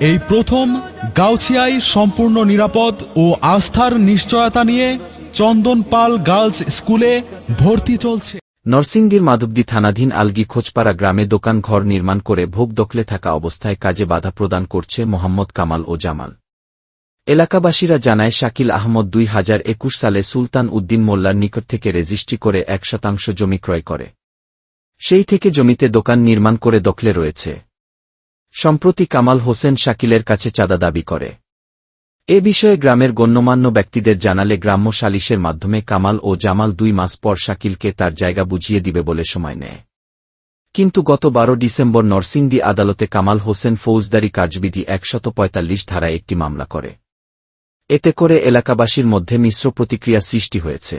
এই প্রথম গাউছিয়ায় সম্পূর্ণ নিরাপদ ও আস্থার নিশ্চয়তা নিয়ে চন্দন পাল গার্লস স্কুলে ভর্তি চলছে। নরসিংদীর মাধবদী থানাধীন আলগি খোঁজপাড়া গ্রামে দোকান ঘর নির্মাণ করে ভোগ দখলে থাকা অবস্থায় কাজে বাধা প্রদান করছে মোহাম্মদ কামাল ও জামাল। এলাকাবাসীরা জানায়, শাকিল আহমদ দুই হাজার একুশ সালে সুলতান উদ্দিন মোল্লার নিকট থেকে রেজিস্ট্রি করে এক শতাংশ জমি ক্রয় করে। সেই থেকে জমিতে দোকান নির্মাণ করে দখলে রয়েছে। সম্প্রতি কামাল হোসেন শাকিলের কাছে চাঁদা দাবি করে। এ বিষয়ে গ্রামের গণ্যমান্য ব্যক্তিদের জানালে গ্রাম্য সালিশের মাধ্যমে কামাল ও জামাল দুই মাস পর শাকিলকে তার জায়গা বুঝিয়ে দিবে বলে সময় নেয়। কিন্তু গত বারো ডিসেম্বর নরসিংদী আদালতে কামাল হোসেন ফৌজদারি কার্যবিধি একশত পঁয়তাল্লিশ ধারায় একটি মামলা করে। এতে করে এলাকাবাসীর মধ্যে মিশ্র প্রতিক্রিয়া সৃষ্টি হয়েছে।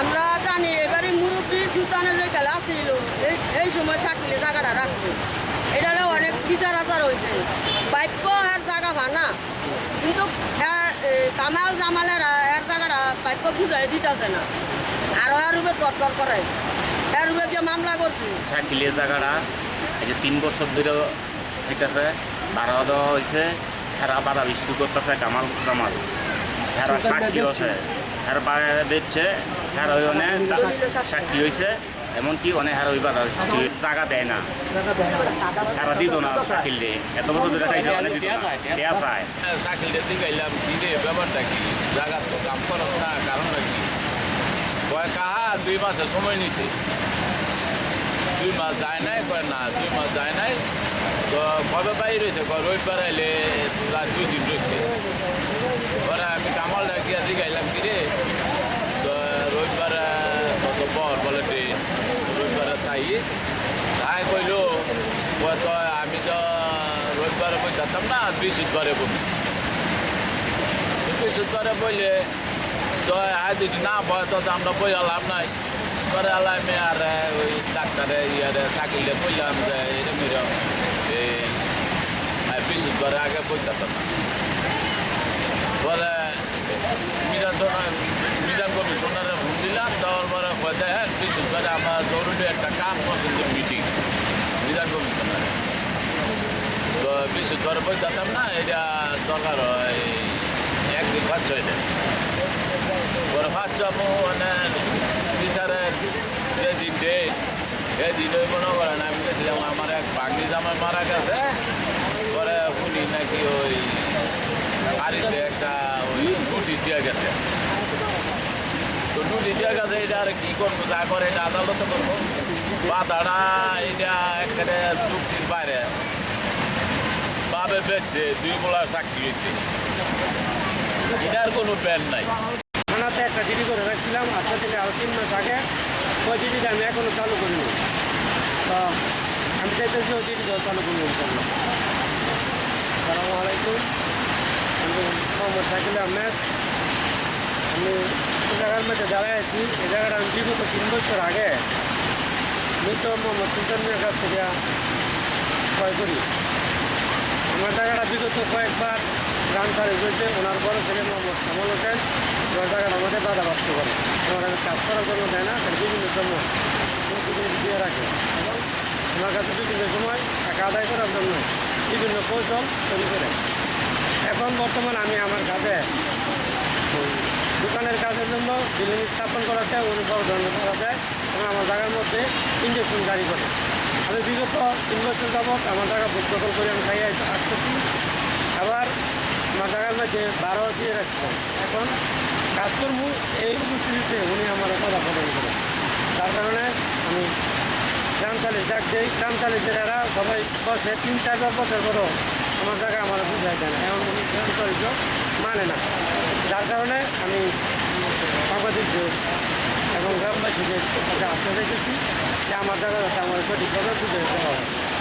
আমরা জানি এবারে মুরব্বী সুলতানের এই সময় জায়গাটা রাখছে। বিচার আচার হয়েছে বাইপ্য এর জায়গা ভানা কিন্তু কামাল জামালের এর জায়গাটা বাইপ্য বুঝাই দিতেছে না? আরও এর রূপে দরকার করে এর রূপে যে মামলা করছি সাইকেলের জায়গাটা এই যে তিন বছর ধরে হইতেছে ভাড়া দেওয়া হয়েছে হেরা বাধা বৃষ্টি করতেছে কামাল কামাল। হেরা সাক্ষী আছে। হের বাইরে বেচছে হের ওই সাক্ষী হয়েছে এমনকি অনেক হের ওই বাধা টাকা দেয় না। হেরা দিত না সাকিল দিয়ে এত বছর ধরে চাইছে অনেক দিত না। দেয়া চায় চাকরিটা দিগাইলাম কি রে ব্যাপারটা কি? জায়গা তো কাম খরচ না কারণটা কি। কয় কাহা দুই মাসের সময় নিছে। দুই মাস যায় নাই কয় না দুই মাস যায় নাই। তো কবে পাই রয়েছে কয় রবিবার আইলে তার দুই দিন রয়েছে পরে আমি কামাল ডাকিয়া দিগাইলাম কি রে তো রবিবার কত পর বলে যে রবিবার তাই তাই কইল কয় তো আমি তো রবিবারে বই যেতাম না বৃহস্পতিবারে বলি বৃহস্পতিবারে বইলে তো আজ যদি না বয় তো আমরা বই আলাম নাই। পরে আলাই আমি আর ওই ডাক্তারে ইয়ারে থাকিলে বললাম যে এরম এরম এই, আর বৃহস্পতিবারে আগে বই যেতাম না। কমিশনারে ফোন দিলাম কয় যে হ্যাঁ বৃহস্পতিবারে আমার জরুরি একটা কাম পছন্দ মিটিং মিজান কমিশনারে তো বৃহস্পতিবার বই যেতাম না এটা দরকার হয় দিন পরে পাঁচ ছয় মানে বিচারের যে দিন ডে এই দিনে মনে করেন আমি আমার এক বাগনি জামাই মারা গেছে পরে শুনি নাকি ওই বাড়িতে একটা ওই নোটিশ দিয়ে গেছে তো নোটিশ দিয়ে এটা আর কি করব? যা করে এটা আদালতে করব। বাধাটা এটা এখানে চুক্তির বাইরে। বাবে বেচছে, দুই মোলা সাক্ষী হয়েছে। এটার কোনো প্যান নাই। থানাতে একটা জিডি করে রাখছিলাম, আজকে থেকে আরও তিন মাস আগে। ওই জিডিটা আমি এখনও চালু করিনি। তো আমি চাইতেছি ওই জিডিটাও চালু করব ইনশাল্লাহ সালামু আলাইকুম। মোহাম্মদ সাইকেল আহমেদ। আমি এই জায়গার মধ্যে দাঁড়ায় আছি। এই জায়গাটা আমি বিগত তিন বছর আগে। মৃত মোহাম্মদ সুলতান মিয়ার কাছ থেকে ক্রয় করি। আমার জায়গাটা বিগত কয়েকবার গ্রাম খারিজ হয়েছে ওনার বড় ছেলে মোহাম্মদ কামাল হোসেন ওনার জায়গাটা আমাদের বাধাপ্রাপ্ত করে। কাছে কাজ করার জন্য দেয় না তাই বিভিন্ন সময় দিয়ে রাখে। এবং ওনার কাছে বিভিন্ন সময় টাকা আদায় করার জন্য বিভিন্ন কৌশল তৈরি করে। এখন বর্তমান আমি আমার দোকানের কাজের জন্য বিল্ডিং স্থাপন করাতে বড় ধরনের করাতে এবং আমার জায়গার মধ্যে ইঞ্জেকশন জারি করে। আমি বিগত তিন বছর যাবৎ আমার জায়গা বুক দখল করে আমি খাইয়ে আসতেছি আবার আমার জায়গার মধ্যে বারো দিয়ে রাখছিলাম এখন কাজকর্ম এই উপস্থিতিতে উনি আমার কথা প্রদান করে তার কারণে আমি গ্রাম চালিশ ডাক দিই। গ্রাম চালিশের এরা সবাই বসে। তিন, চার বছর পরও আমার জায়গা আমার বুঝাই যায় না। এখন গ্রাম চালিশ মানে না। যার কারণে আমি সাংবাদিকদের এবং গ্রামবাসীদের কাছে আশ্রয় রেখেছি, যে আমার দ্বারা যাতে আমার সঠিকভাবে বুঝে দেওয়া হয়